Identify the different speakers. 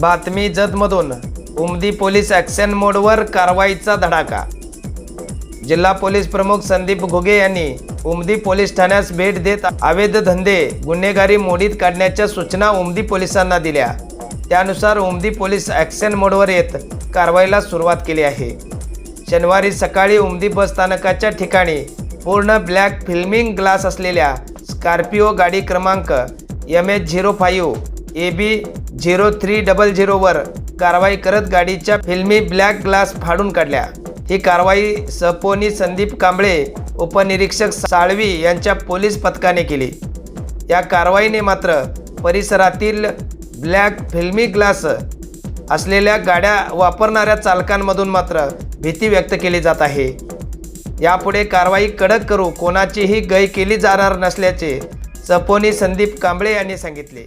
Speaker 1: बातमी जतमधून. Umadi police action मोडवर कारवाईचा धडाका. जिल्हा पोलीस प्रमुख संदीप घुगे यांनी उमदी पोलीस ठाण्यास भेट देत अवैध धंदे गुन्हेगारी मोडीत काढण्याच्या सूचना उमदी पोलिसांना दिल्या. त्यानुसार उमदी पोलीस ॲक्शन मोडवर येत कारवाईला सुरुवात केली आहे. शनिवारी सकाळी उमदी बस स्थानकाच्या ठिकाणी पूर्ण ब्लॅक फिल्मिंग ग्लास असलेल्या स्कॉर्पिओ गाडी क्रमांक M H zero five A B zero three double झिरोवर कारवाई करत गाडीच्या फिल्मी ब्लॅक ग्लास फाडून काढल्या. ही कारवाई सपोनी संदीप कांबळे उपनिरीक्षक साळवी यांच्या पोलीस पथकाने केली. या कारवाईने मात्र परिसरातील ब्लॅक फिल्मी ग्लास असलेल्या गाड्या वापरणाऱ्या चालकांमधून मात्र भीती व्यक्त केली जात आहे. यापुढे कारवाई कडक करू कोणाचीही गय केली जाणार नसल्याचे सपोनी संदीप कांबळे यांनी सांगितले.